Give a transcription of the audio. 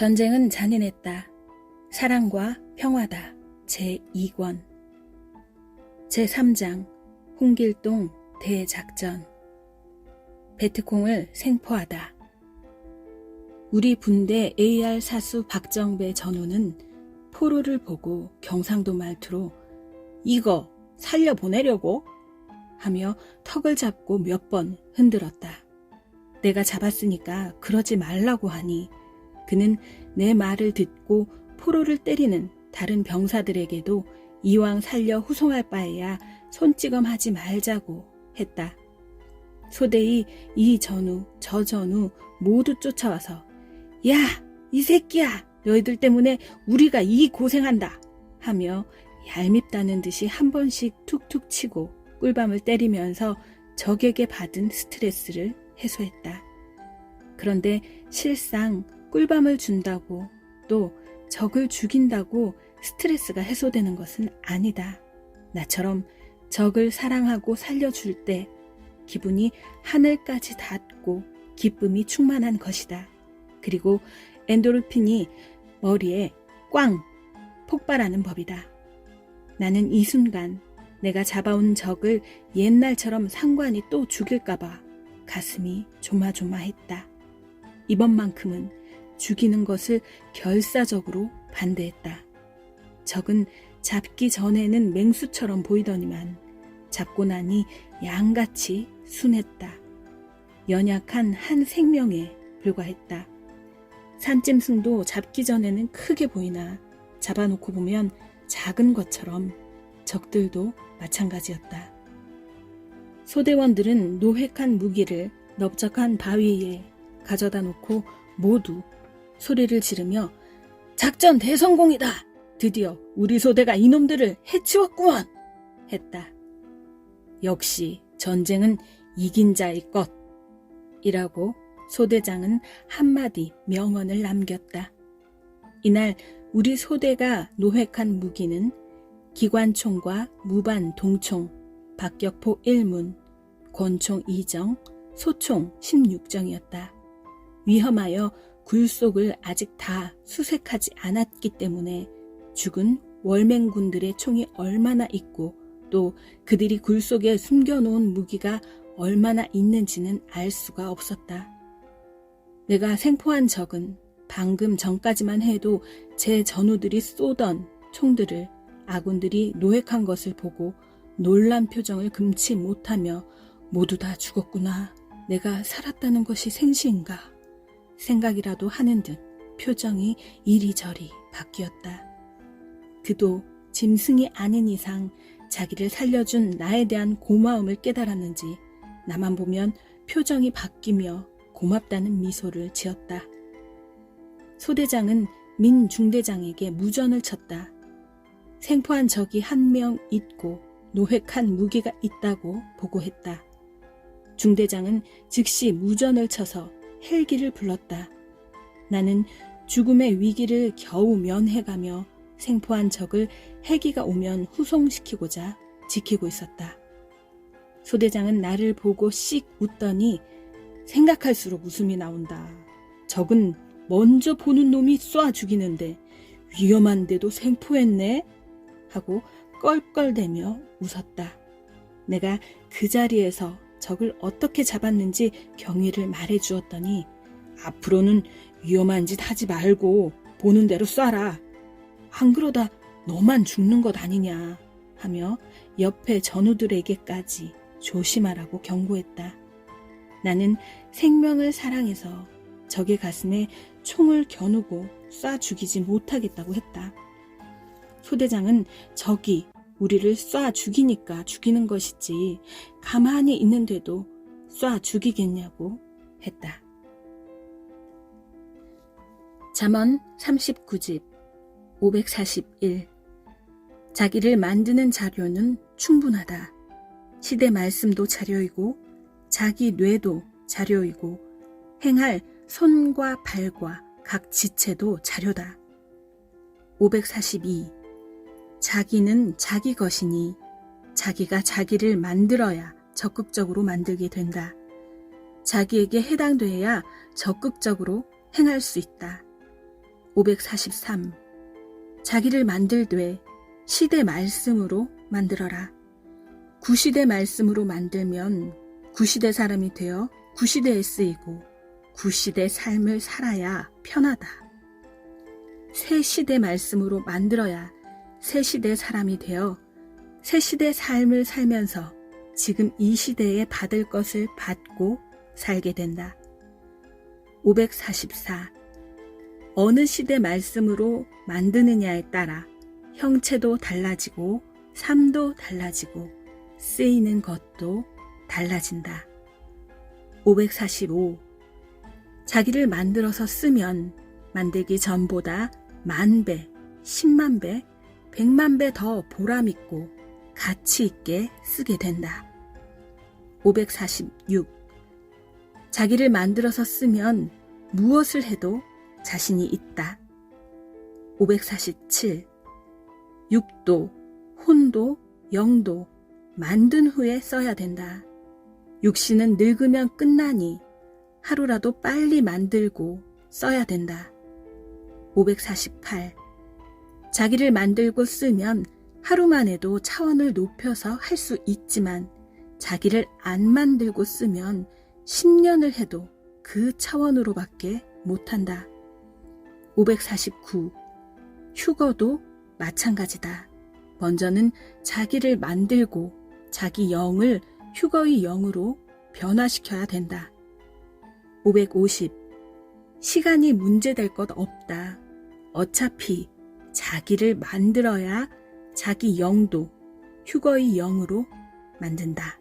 전쟁은 잔인했다. 사랑과 평화다. 제2권. 제3장. 홍길동 대작전. 베트콩을 생포하다. 우리 분대 AR 사수 박정배 전우는 포로를 보고 경상도 말투로 이거 살려보내려고? 하며 턱을 잡고 몇 번 흔들었다. 내가 잡았으니까 그러지 말라고 하니 그는 내 말을 듣고 포로를 때리는 다른 병사들에게도 이왕 살려 후송할 바에야 손찌검하지 말자고 했다. 소대이 이 전우, 저 전우 모두 쫓아와서 야, 이 새끼야! 너희들 때문에 우리가 이 고생한다! 하며 얄밉다는 듯이 한 번씩 툭툭 치고 꿀밤을 때리면서 적에게 받은 스트레스를 해소했다. 그런데 실상 꿀밤을 준다고 또 적을 죽인다고 스트레스가 해소되는 것은 아니다. 나처럼 적을 사랑하고 살려줄 때 기분이 하늘까지 닿고 기쁨이 충만한 것이다. 그리고 엔도르핀이 머리에 꽝 폭발하는 법이다. 나는 이 순간 내가 잡아온 적을 옛날처럼 상관이 또 죽일까봐 가슴이 조마조마했다. 이번만큼은 죽이는 것을 결사적으로 반대했다. 적은 잡기 전에는 맹수처럼 보이더니만 잡고 나니 양같이 순했다. 연약한 한 생명에 불과했다. 산짐승도 잡기 전에는 크게 보이나 잡아놓고 보면 작은 것처럼 적들도 마찬가지였다. 소대원들은 노획한 무기를 넓적한 바위에 가져다 놓고 모두 소리를 지르며 작전 대성공이다! 드디어 우리 소대가 이놈들을 해치웠구먼! 했다. 역시 전쟁은 이긴 자의 것! 이라고 소대장은 한마디 명언을 남겼다. 이날 우리 소대가 노획한 무기는 기관총과 무반 동총, 박격포 1문, 권총 2정, 소총 16정이었다. 위험하여 굴속을 아직 다 수색하지 않았기 때문에 죽은 월맹군들의 총이 얼마나 있고 또 그들이 굴속에 숨겨놓은 무기가 얼마나 있는지는 알 수가 없었다. 내가 생포한 적은 방금 전까지만 해도 제 전우들이 쏘던 총들을 아군들이 노획한 것을 보고 놀란 표정을 금치 못하며 모두 다 죽었구나. 내가 살았다는 것이 생시인가? 생각이라도 하는 듯 표정이 이리저리 바뀌었다. 그도 짐승이 아닌 이상 자기를 살려준 나에 대한 고마움을 깨달았는지 나만 보면 표정이 바뀌며 고맙다는 미소를 지었다. 소대장은 민 중대장에게 무전을 쳤다. 생포한 적이 한 명 있고 노획한 무기가 있다고 보고했다. 중대장은 즉시 무전을 쳐서 헬기를 불렀다. 나는 죽음의 위기를 겨우 면해가며 생포한 적을 헬기가 오면 후송시키고자 지키고 있었다. 소대장은 나를 보고 씩 웃더니 생각할수록 웃음이 나온다. 적은 먼저 보는 놈이 쏴 죽이는데 위험한데도 생포했네? 하고 껄껄대며 웃었다. 내가 그 자리에서 적을 어떻게 잡았는지 경위를 말해 주었더니 앞으로는 위험한 짓 하지 말고 보는 대로 쏴라. 안 그러다 너만 죽는 것 아니냐 하며 옆에 전우들에게까지 조심하라고 경고했다. 나는 생명을 사랑해서 적의 가슴에 총을 겨누고 쏴 죽이지 못하겠다고 했다. 소대장은 적이 우리를 쏴 죽이니까 죽이는 것이지 가만히 있는데도 쏴 죽이겠냐고 했다. 잠언 39집 541 자기를 만드는 자료는 충분하다. 시대 말씀도 자료이고 자기 뇌도 자료이고 행할 손과 발과 각 지체도 자료다. 542 자기는 자기 것이니 자기가 자기를 만들어야 적극적으로 만들게 된다. 자기에게 해당돼야 적극적으로 행할 수 있다. 543. 자기를 만들되 시대 말씀으로 만들어라. 구시대 말씀으로 만들면 구시대 사람이 되어 구시대에 쓰이고 구시대 삶을 살아야 편하다. 새 시대 말씀으로 만들어야 새 시대 사람이 되어 새 시대 삶을 살면서 지금 이 시대에 받을 것을 받고 살게 된다. 544. 어느 시대 말씀으로 만드느냐에 따라 형체도 달라지고 삶도 달라지고 쓰이는 것도 달라진다. 545. 자기를 만들어서 쓰면 만들기 전보다 만 배, 십만 배, 백만 배 더 보람있고 가치 있게 쓰게 된다. 546. 자기를 만들어서 쓰면 무엇을 해도 자신이 있다. 547. 육도, 혼도, 영도 만든 후에 써야 된다. 육신은 늙으면 끝나니 하루라도 빨리 만들고 써야 된다. 548. 자기를 만들고 쓰면 하루만 해도 차원을 높여서 할 수 있지만 자기를 안 만들고 쓰면 10년을 해도 그 차원으로밖에 못한다. 549. 휴거도 마찬가지다. 먼저는 자기를 만들고 자기 영을 휴거의 영으로 변화시켜야 된다. 550. 시간이 문제될 것 없다. 어차피 자기를 만들어야 자기 영도 휴거의 영으로 만든다.